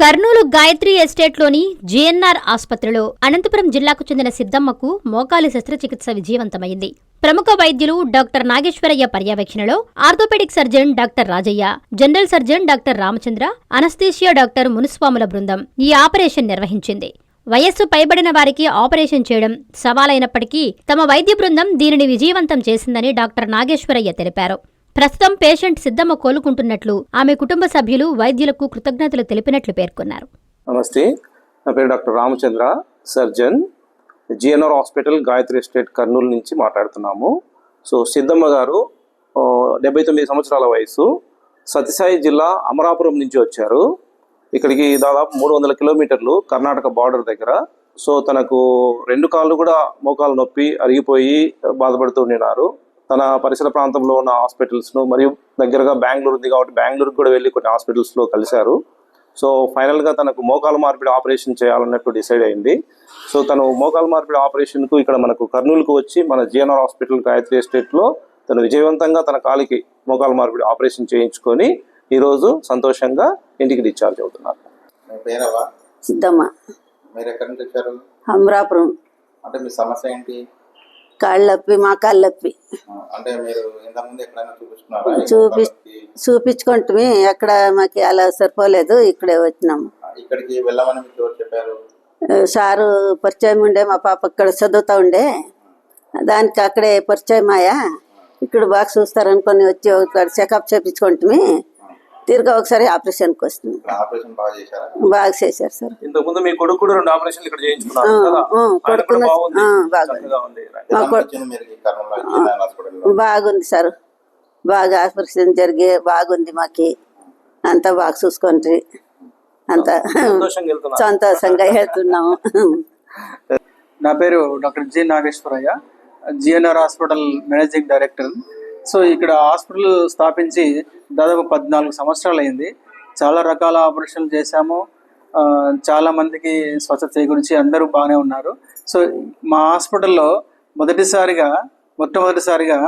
Kurnool Gayatri ఎస్టేట్లోని GNR ఆసుపత్రిలో అనంతపురం జిల్లాకు చెందిన సిద్దమ్మకు మోకాలి శస్త్రచికిత్స విజయవంతమైంది. ప్రముఖ వైద్యులు డాక్టర్ నాగేశ్వరయ్య పర్యవేక్షణలో orthopaedic surgeon doctor Rajayya general surgeon doctor Ramachandra anaesthesia doctor మునుస్వాముల బృందం ఈ ఆపరేషన్ నిర్వహించింది. వయస్సు పైబడిన వారికి ఆపరేషన్ చేయడం సవాలైనప్పటికీ తమ వైద్య బృందం దీనిని విజయవంతం చేసిందని డాక్టర్ నాగేశ్వరయ్య తెలిపారు. ప్రస్తుతం పేషెంట్ సిద్ధమ్మ కోలుకుంటున్నట్లు ఆమె కుటుంబ సభ్యులు వైద్యులకు కృతజ్ఞతలు తెలిపినట్లు పేర్కొన్నారు. నమస్తే. నా పేరు doctor Ramachandra surgeon. GNR hospital Gayatri estate Kurnool నుంచి మాట్లాడుతున్నాము. సో సిద్ధమ్మ గారు డెబ్బై తొమ్మిది సంవత్సరాల వయసు. సత్యసాయి జిల్లా అమరాపురం నుంచి వచ్చారు. ఇక్కడికి దాదాపు మూడు వందల కిలోమీటర్లు కర్ణాటక బార్డర్ దగ్గర. సో తనకు రెండు కాళ్ళు కూడా మోకాలు నొప్పి అరిగిపోయి బాధపడుతూ ఉన్నారు తన పరిసర ప్రాంతంలో ఉన్న హాస్పిటల్స్ను మరియు దగ్గరగా బెంగళూరు ఉంది కాబట్టి బెంగళూరుకి కూడా వెళ్ళి కొన్ని హాస్పిటల్స్లో కలిశారు. సో ఫైనల్గా తనకు మోకాలు మార్పిడి ఆపరేషన్ చేయాలన్నట్టు డిసైడ్ అయింది. సో తను మోకాలు మార్పిడి ఆపరేషన్కు ఇక్కడ మనకు కర్నూలుకు వచ్చి మన జిఎన్ఆర్ హాస్పిటల్ గాయత్రి ఎస్టేట్లో తను విజయవంతంగా తన కాలికి మోకాలు మార్పిడి ఆపరేషన్ చేయించుకొని ఈరోజు సంతోషంగా ఇంటికి డిశ్చార్జ్ అవుతున్నారు. మీ పేరవా సిద్ధమ్మ. మీరు ఎక్కడి నుంచి వచ్చారు? అమరాపురం. అంటే మీ సమస్య ఏంటి? కాళ్ళప్పి మా కాళ్ళప్పి. చూపి? చూపించుకుంటే అక్కడ మాకు అలా సరిపోలేదు ఇక్కడే వచ్చినాము. సారు పరిచయం ఉండే మా పాప ఇక్కడ చదువుతా ఉండే. దానికి అక్కడే పరిచయం అయ్యా. ఇక్కడ బాగా చూస్తారనుకొని వచ్చి ఒకసారి చెకప్ చేపించుకుంటే తిరిగి ఒకసారి ఆపరేషన్కి వస్తుంది బాగా చేశారా? బాగా చేశారు సార్. ఇంతకుముందు మీ కొడుకు కూడా రెండు ఆపరేషన్లు ఇక్కడ చేయించుకున్నారు ఆ, కదా? ఆ, ఆయన కూడా కొడుకున్న- బాగుంది? సార్. బాగా ఆపరేషన్ జరిగి బాగుంది మాకి. అంతా బాగా చూసుకుంటే అంతా సంతోషంగా వెళ్తున్నాము. నా పేరు doctor G Nageswarayya. GNR hospital managing director. So ఇక్కడ హాస్పిటల్ స్థాపించి దాదాపు పద్నాలుగు సంవత్సరాలు అయింది చాలా రకాల ఆపరేషన్లు చేశాము. చాలా మందికి స్వచ్ఛత చేకూర్చి అందరూ బాగానే ఉన్నారు. సో మా హాస్పిటల్లో మొదటిసారిగా మొట్టమొదటిసారిగా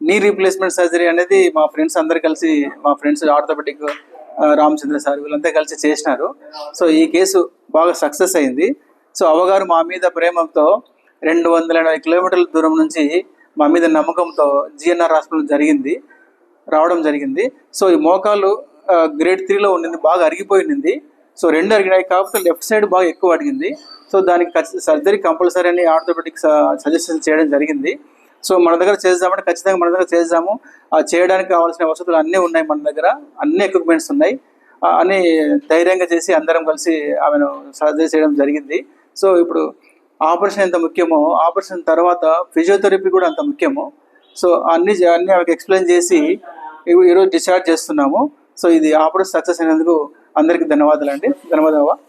నీ రీప్లేస్మెంట్ సర్జరీ అనేది మా ఫ్రెండ్స్ అందరు కలిసి మా ఫ్రెండ్స్ ఆర్థోపెటిక్ రామచంద్ర సార్ వీళ్ళంతా కలిసి చేసినారు. సో ఈ కేసు బాగా సక్సెస్ అయింది. సో అవగారు మా మీద ప్రేమతో రెండు వందల ఎనభై కిలోమీటర్ల దూరం నుంచి మా మీద నమ్మకంతో జిఎన్ఆర్ హాస్పిటల్ జరిగింది రావడం జరిగింది. సో ఈ మోకాలు గ్రేడ్ త్రీలో ఉండింది బాగా అరిగిపోయింది. సో రెండు అరిగినాయి కాకపోతే లెఫ్ట్ సైడ్ బాగా ఎక్కువ అడిగింది. సో దానికి సర్జరీ కంపల్సరీ అని ఆర్థోపెటిక్ సజెషన్ చేయడం జరిగింది. సో మన దగ్గర చేద్దామంటే ఖచ్చితంగా మన దగ్గర చేద్దాము. ఆ చేయడానికి కావాల్సిన వసతులు అన్నీ ఉన్నాయి మన దగ్గర. అన్ని ఎక్విప్మెంట్స్ ఉన్నాయి. అని ధైర్యంగా చేసి అందరం కలిసి ఆమెను సర్జరీ చేయడం జరిగింది. సో ఇప్పుడు ఆపరేషన్ ఎంత ముఖ్యమో ఆపరేషన్ తర్వాత ఫిజియోథెరపీ కూడా అంత ముఖ్యము. సో అన్ని అన్ని ఆమెకు ఎక్స్ప్లెయిన్ చేసి ఈరోజు డిశ్చార్జ్ చేస్తున్నాము. సో ఇది ఆపరేషన్ సక్సెస్ అయినందుకు అందరికీ ధన్యవాదాలు అండి ధన్యవాదాలు